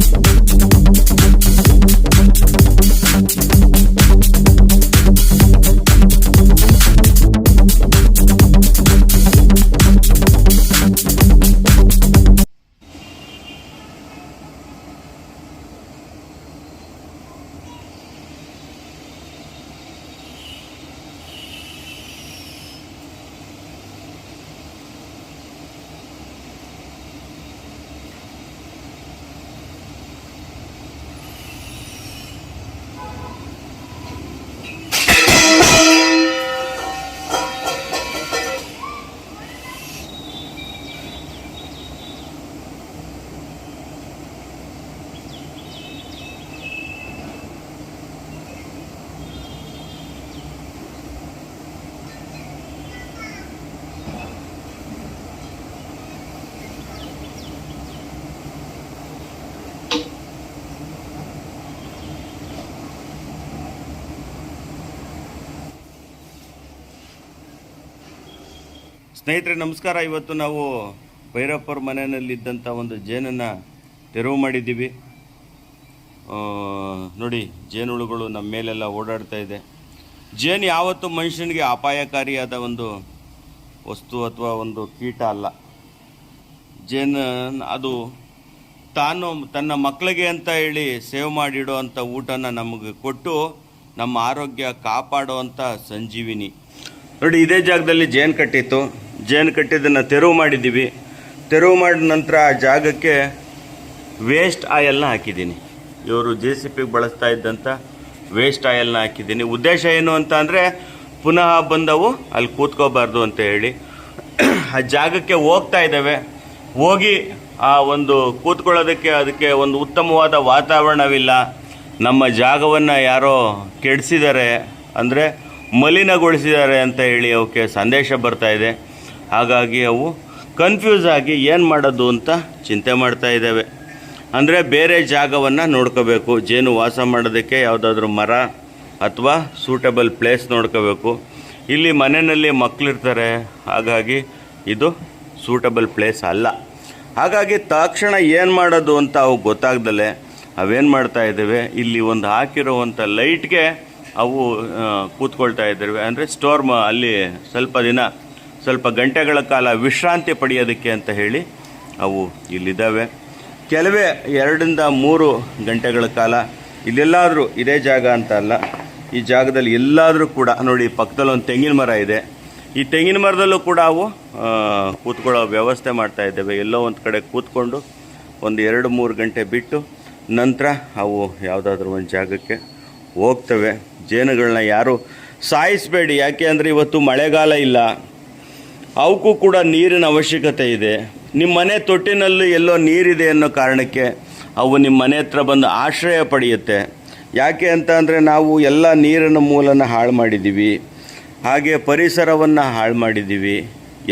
なななな。ಸ್ನೇಹಿತರೆ, ನಮಸ್ಕಾರ. ಇವತ್ತು ನಾವು ಭೈರಪ್ಪರ ಮನೆಯಲ್ಲಿದ್ದಂಥ ಒಂದು ಜೇನನ್ನು ತೆರವು ಮಾಡಿದ್ದೀವಿ. ನೋಡಿ ಜೇನುಳುಗಳು ನಮ್ಮ ಮೇಲೆಲ್ಲ ಓಡಾಡ್ತಾ ಇದೆ. ಜೇನು ಯಾವತ್ತೂ ಮನುಷ್ಯನಿಗೆ ಅಪಾಯಕಾರಿಯಾದ ಒಂದು ವಸ್ತು ಅಥವಾ ಒಂದು ಕೀಟ ಅಲ್ಲ. ಜೇನು, ಅದು ತಾನು ತನ್ನ ಮಕ್ಕಳಿಗೆ ಅಂತ ಹೇಳಿ ಸೇವ್ ಮಾಡಿಡೋ ಅಂಥ ಊಟನ ನಮಗೆ ಕೊಟ್ಟು ನಮ್ಮ ಆರೋಗ್ಯ ಕಾಪಾಡೋ ಅಂಥ ಸಂಜೀವಿನಿ. ನೋಡಿ, ಇದೇ ಜಾಗದಲ್ಲಿ ಜೇನು ಕಟ್ಟಿತ್ತು. ಜೇನು ಕಟ್ಟಿದ್ದನ್ನು ತೆರವು ಮಾಡಿದ್ದೀವಿ. ತೆರವು ಮಾಡಿದ ನಂತರ ಆ ಜಾಗಕ್ಕೆ ವೇಸ್ಟ್ ಆಯಲ್ನ ಹಾಕಿದ್ದೀನಿ. ಇವರು ಜೆ ಸಿ ಪಿಗೆ ಬಳಸ್ತಾ ಇದ್ದಂಥ ವೇಸ್ಟ್ ಆಯಲ್ನ ಹಾಕಿದ್ದೀನಿ. ಉದ್ದೇಶ ಏನು ಅಂತ ಅಂದರೆ ಪುನಃ ಬಂದವು, ಅಲ್ಲಿ ಕೂತ್ಕೋಬಾರ್ದು ಅಂತ ಹೇಳಿ. ಆ ಜಾಗಕ್ಕೆ ಹೋಗ್ತಾ ಇದ್ದಾವೆ. ಹೋಗಿ ಆ ಒಂದು ಕೂತ್ಕೊಳ್ಳೋದಕ್ಕೆ ಅದಕ್ಕೆ ಒಂದು ಉತ್ತಮವಾದ ವಾತಾವರಣವಿಲ್ಲ. ನಮ್ಮ ಜಾಗವನ್ನು ಯಾರೋ ಕೆಡಿಸಿದ್ದಾರೆ, ಅಂದರೆ ಮಲಿನಗೊಳಿಸಿದ್ದಾರೆ ಅಂತ ಹೇಳಿ ಅವಕ್ಕೆ ಸಂದೇಶ ಬರ್ತಾ ಇದೆ. ಹಾಗಾಗಿ ಅವು ಕನ್ಫ್ಯೂಸ್ ಆಗಿ ಏನು ಮಾಡೋದು ಅಂತ ಚಿಂತೆ ಮಾಡ್ತಾ ಇದ್ದಾವೆ. ಅಂದರೆ ಬೇರೆ ಜಾಗವನ್ನು ನೋಡ್ಕೋಬೇಕು, ಜೇನು ವಾಸ ಮಾಡೋದಕ್ಕೆ ಯಾವುದಾದ್ರೂ ಮರ ಅಥವಾ ಸೂಟಬಲ್ ಪ್ಲೇಸ್ ನೋಡ್ಕೋಬೇಕು. ಇಲ್ಲಿ ಮನೆಯಲ್ಲಿ ಮಕ್ಕಳಿರ್ತಾರೆ ಹಾಗಾಗಿ ಇದು ಸೂಟಬಲ್ ಪ್ಲೇಸ್ ಅಲ್ಲ. ಹಾಗಾಗಿ ತಕ್ಷಣ ಏನು ಮಾಡೋದು ಅಂತ ಅವು ಗೊತ್ತಾಗ್ದಲೆ, ಅವೇನು ಮಾಡ್ತಾ ಇದ್ದಾವೆ, ಇಲ್ಲಿ ಒಂದು ಹಾಕಿರುವಂಥ ಲೈಟ್ಗೆ ಅವು ಕೂತ್ಕೊಳ್ತಾ ಇದ್ದಾವೆ. ಅಂದರೆ ಸ್ಟೋರ್ ಅಲ್ಲಿ ಸ್ವಲ್ಪ ದಿನ ಸ್ವಲ್ಪ ಗಂಟೆಗಳ ಕಾಲ ವಿಶ್ರಾಂತಿ ಪಡೆಯೋದಕ್ಕೆ ಅಂತ ಹೇಳಿ ಅವು ಇಲ್ಲಿದ್ದಾವೆ. ಕೆಲವೇ ಎರಡರಿಂದ ಮೂರು ಗಂಟೆಗಳ ಕಾಲ ಇಲ್ಲೆಲ್ಲಾದರೂ ಇದೇ ಜಾಗ ಅಂತ ಅಲ್ಲ, ಈ ಜಾಗದಲ್ಲಿ ಎಲ್ಲಾದರೂ ಕೂಡ, ನೋಡಿ ಪಕ್ಕದಲ್ಲಿ ಒಂದು ತೆಂಗಿನ ಮರ ಇದೆ. ಈ ತೆಂಗಿನ ಮರದಲ್ಲೂ ಕೂಡ ಅವು ಕೂತ್ಕೊಳ್ಳೋ ವ್ಯವಸ್ಥೆ ಮಾಡ್ತಾ ಇದ್ದೇವೆ. ಎಲ್ಲೋ ಒಂದು ಕಡೆ ಕೂತ್ಕೊಂಡು ಒಂದು ಎರಡು ಮೂರು ಗಂಟೆ ಬಿಟ್ಟು ನಂತರ ಅವು ಯಾವುದಾದ್ರೂ ಒಂದು ಜಾಗಕ್ಕೆ ಹೋಗ್ತವೆ. ಜೇನುಗಳನ್ನ ಯಾರು ಸಾಯಿಸಬೇಡಿ. ಯಾಕೆ ಅಂದರೆ ಇವತ್ತು ಮಳೆಗಾಲ ಇಲ್ಲ. ಅವಕ್ಕೂ ಕೂಡ ನೀರಿನ ಅವಶ್ಯಕತೆ ಇದೆ. ನಿಮ್ಮ ಮನೆ ತೊಟ್ಟಿನಲ್ಲಿ ಎಲ್ಲೋ ನೀರಿದೆ ಅನ್ನೋ ಕಾರಣಕ್ಕೆ ಅವು ನಿಮ್ಮ ಮನೆ ಹತ್ರ ಬಂದು ಆಶ್ರಯ ಪಡೆಯುತ್ತೆ. ಯಾಕೆ ಅಂತ ಅಂದರೆ ನಾವು ಎಲ್ಲ ನೀರಿನ ಮೂಲನ ಹಾಳು ಮಾಡಿದ್ದೀವಿ. ಹಾಗೆ ಪರಿಸರವನ್ನು ಹಾಳು ಮಾಡಿದ್ದೀವಿ.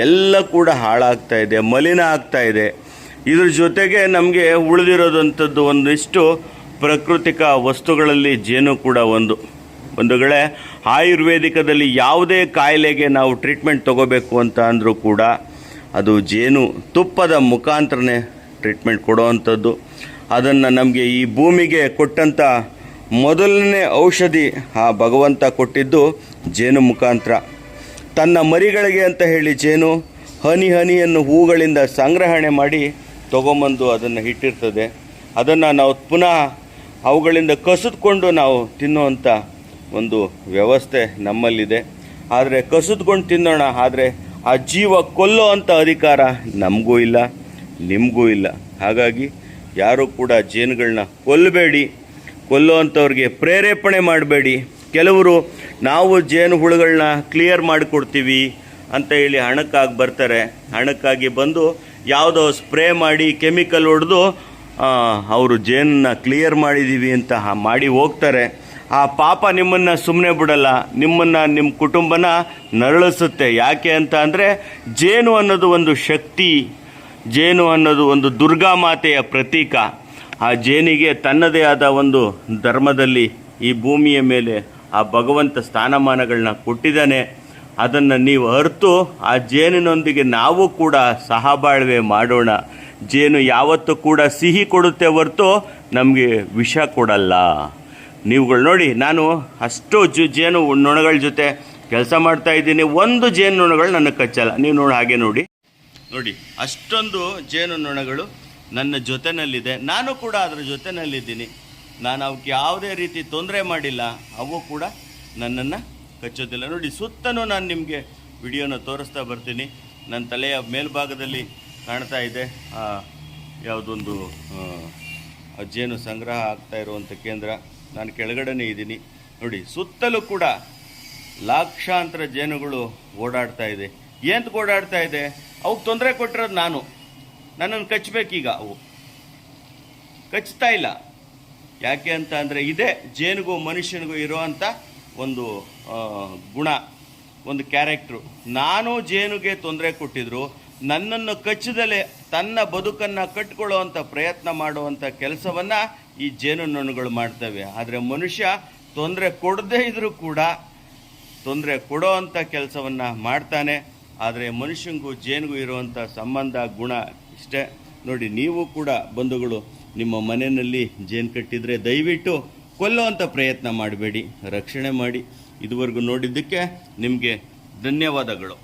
ಎಲ್ಲ ಕೂಡ ಹಾಳಾಗ್ತಾ ಇದೆ, ಮಲಿನ ಆಗ್ತಾ ಇದೆ. ಇದ್ರ ಜೊತೆಗೆ ನಮಗೆ ಉಳಿದಿರೋದಂಥದ್ದು ಒಂದಿಷ್ಟು ಪ್ರಾಕೃತಿಕ ವಸ್ತುಗಳಲ್ಲಿ ಜೇನು ಕೂಡ ಒಂದು. ಬಂಧುಗಳೇ, ಆಯುರ್ವೇದಿಕದಲ್ಲಿ ಯಾವುದೇ ಕಾಯಿಲೆಗೆ ನಾವು ಟ್ರೀಟ್ಮೆಂಟ್ ತಗೋಬೇಕು ಅಂತ ಅಂದರೂ ಕೂಡ ಅದು ಜೇನು ತುಪ್ಪದ ಮುಖಾಂತರನೇ ಟ್ರೀಟ್ಮೆಂಟ್ ಕೊಡೋವಂಥದ್ದು. ಅದನ್ನು ನಮಗೆ ಈ ಭೂಮಿಗೆ ಕೊಟ್ಟಂಥ ಮೊದಲನೇ ಔಷಧಿ ಆ ಭಗವಂತ ಕೊಟ್ಟಿದ್ದು ಜೇನು ಮುಖಾಂತರ. ತನ್ನ ಮರಿಗಳಿಗೆ ಅಂತ ಹೇಳಿ ಜೇನು, ಹನಿ ಹನಿಯನ್ನು ಹೂಗಳಿಂದ ಸಂಗ್ರಹಣೆ ಮಾಡಿ ತೊಗೊಂಬಂದು ಅದನ್ನು ಇಟ್ಟಿರ್ತದೆ ಅದನ್ನು ನಾವು ಪುನಃ ಅವುಗಳಿಂದ ಕಸಿದ್ಕೊಂಡು ನಾವು ತಿನ್ನುವಂಥ ಒಂದು ವ್ಯವಸ್ಥೆ ನಮ್ಮಲ್ಲಿದೆ. ಆದರೆ ಕಸಿದ್ಕೊಂಡು ತಿನ್ನೋಣ, ಆದರೆ ಆ ಜೀವ ಕೊಲ್ಲೋ ಅಂಥ ಅಧಿಕಾರ ನಮಗೂ ಇಲ್ಲ, ನಿಮಗೂ ಇಲ್ಲ. ಹಾಗಾಗಿ ಯಾರೂ ಕೂಡ ಜೇನುಗಳನ್ನ ಕೊಲ್ಲಬೇಡಿ, ಕೊಲ್ಲೋ ಅಂಥವ್ರಿಗೆ ಪ್ರೇರೇಪಣೆ ಮಾಡಬೇಡಿ. ಕೆಲವರು ನಾವು ಜೇನು ಹುಳುಗಳನ್ನ ಕ್ಲಿಯರ್ ಮಾಡಿಕೊಡ್ತೀವಿ ಅಂತ ಹೇಳಿ ಹಣಕ್ಕಾಗಿ ಬರ್ತಾರೆ. ಹಣಕ್ಕಾಗಿ ಬಂದು ಯಾವುದೋ ಸ್ಪ್ರೇ ಮಾಡಿ ಕೆಮಿಕಲ್ ಹೊಡೆದು ಅವರು ಜೇನನ್ನ ಕ್ಲಿಯರ್ ಮಾಡಿದ್ದೀವಿ ಅಂತ ಮಾಡಿ ಹೋಗ್ತಾರೆ. ಆ ಪಾಪ ನಿಮ್ಮನ್ನು ಸುಮ್ಮನೆ ಬಿಡಲ್ಲ, ನಿಮ್ಮನ್ನು ನಿಮ್ಮ ಕುಟುಂಬನ ನರಳಿಸುತ್ತೆ. ಯಾಕೆ ಅಂತ ಅಂದರೆ, ಜೇನು ಅನ್ನೋದು ಒಂದು ಶಕ್ತಿ, ಜೇನು ಅನ್ನೋದು ಒಂದು ದುರ್ಗಾ ಮಾತೆಯ ಪ್ರತೀಕ. ಆ ಜೇನಿಗೆ ತನ್ನದೇ ಆದ ಒಂದು ಧರ್ಮದಲ್ಲಿ ಈ ಭೂಮಿಯ ಮೇಲೆ ಆ ಭಗವಂತ ಸ್ಥಾನಮಾನಗಳನ್ನ ಕೊಟ್ಟಿದ್ದಾನೆ. ಅದನ್ನು ನೀವು ಅರ್ತು, ಆ ಜೇನಿನೊಂದಿಗೆ ನಾವು ಕೂಡ ಸಹಬಾಳ್ವೆ ಮಾಡೋಣ. ಜೇನು ಯಾವತ್ತೂ ಕೂಡ ಸಿಹಿ ಕೊಡುತ್ತೆ ಹೊರತು ನಮಗೆ ವಿಷ ಕೊಡಲ್ಲ. ನೀವುಗಳು ನೋಡಿ, ನಾನು ಅಷ್ಟು ಜು, ಜೇನು ನೊಣಗಳ ಜೊತೆ ಕೆಲಸ ಮಾಡ್ತಾ ಇದ್ದೀನಿ. ಒಂದು ಜೇನು ನೊಣಗಳು ನನಗೆ ಕಚ್ಚಲ್ಲ. ನೀವು ನೋಡಿ, ಹಾಗೆ ನೋಡಿ. ನೋಡಿ, ಅಷ್ಟೊಂದು ಜೇನು ನೊಣಗಳು ನನ್ನ ಜೊತೆನಲ್ಲಿದೆ. ನಾನು ಕೂಡ ಅದರ ಜೊತೆನಲ್ಲಿದ್ದೀನಿ. ನಾನು ಅವಕ್ಕೆ ಯಾವುದೇ ರೀತಿ ತೊಂದರೆ ಮಾಡಿಲ್ಲ. ಅವು ಕೂಡ ನನ್ನನ್ನು ಕಚ್ಚೋದಿಲ್ಲ. ನೋಡಿ ಸುತ್ತಲೂ ನಾನು ನಿಮಗೆ ವಿಡಿಯೋನ ತೋರಿಸ್ತಾ ಬರ್ತೀನಿ. ನನ್ನ ತಲೆಯ ಮೇಲ್ಭಾಗದಲ್ಲಿ ಕಾಣ್ತಾ ಇದೆ. ಯಾವುದೊಂದು ಜೇನು ಸಂಗ್ರಹ ಆಗ್ತಾ ಇರುವಂಥ ಕೇಂದ್ರ. ನಾನು ಕೆಳಗಡೆನೇ ಇದ್ದೀನಿ. ನೋಡಿ, ಸುತ್ತಲೂ ಕೂಡ ಲಕ್ಷಾಂತರ ಜೇನುಗಳು ಓಡಾಡ್ತಾ ಇದೆ. ಏಂತ ಓಡಾಡ್ತಾ ಇದೆ? ಅವಕ್ಕೆ ತೊಂದರೆ ಕೊಟ್ಟಿರೋದು ನಾನು. ನನ್ನನ್ನು ಕಚ್ಚಬೇಕೀಗ ಅವು. ಕಚ್ತಾ ಇಲ್ಲ. ಯಾಕೆ ಅಂತ ಅಂದರೆ ಇದೇ ಜೇನುಗೂ ಮನುಷ್ಯನಿಗೂ ಇರುವಂಥ ಒಂದು ಗುಣ, ಒಂದು ಕ್ಯಾರೆಕ್ಟ್ರು. ನಾನು ಜೇನುಗೆ ತೊಂದರೆ ಕೊಟ್ಟಿದ್ರು. ನನ್ನನ್ನು ಕಚ್ಚದಲ್ಲೇ ತನ್ನ ಬದುಕನ್ನು ಕಟ್ಕೊಳ್ಳುವಂಥ ಪ್ರಯತ್ನ ಮಾಡುವಂಥ ಕೆಲಸವನ್ನು ಈ ಜೇನುನೊಣಗಳು ಮಾಡ್ತವೆ. ಆದರೆ ಮನುಷ್ಯ ತೊಂದರೆ ಕೊಡದೇ ಇದ್ದರೂ ಕೂಡ ತೊಂದರೆ ಕೊಡೋ ಅಂಥ ಕೆಲಸವನ್ನು ಮಾಡ್ತಾನೆ. ಆದರೆ ಮನುಷ್ಯನಿಗೂ ಜೇನಿಗೂ ಇರುವಂಥ ಸಂಬಂಧ, ಗುಣ ಇಷ್ಟೇ. ನೋಡಿ, ನೀವು ಕೂಡ ಬಂಧುಗಳು, ನಿಮ್ಮ ಮನೆಯಲ್ಲಿ ಜೇನು ಕಟ್ಟಿದರೆ ದಯವಿಟ್ಟು ಕೊಲ್ಲುವಂಥ ಪ್ರಯತ್ನ ಮಾಡಬೇಡಿ. ರಕ್ಷಣೆ ಮಾಡಿ. ಇದುವರೆಗೂ ನೋಡಿದ್ದಕ್ಕೆ ನಿಮಗೆ ಧನ್ಯವಾದಗಳು.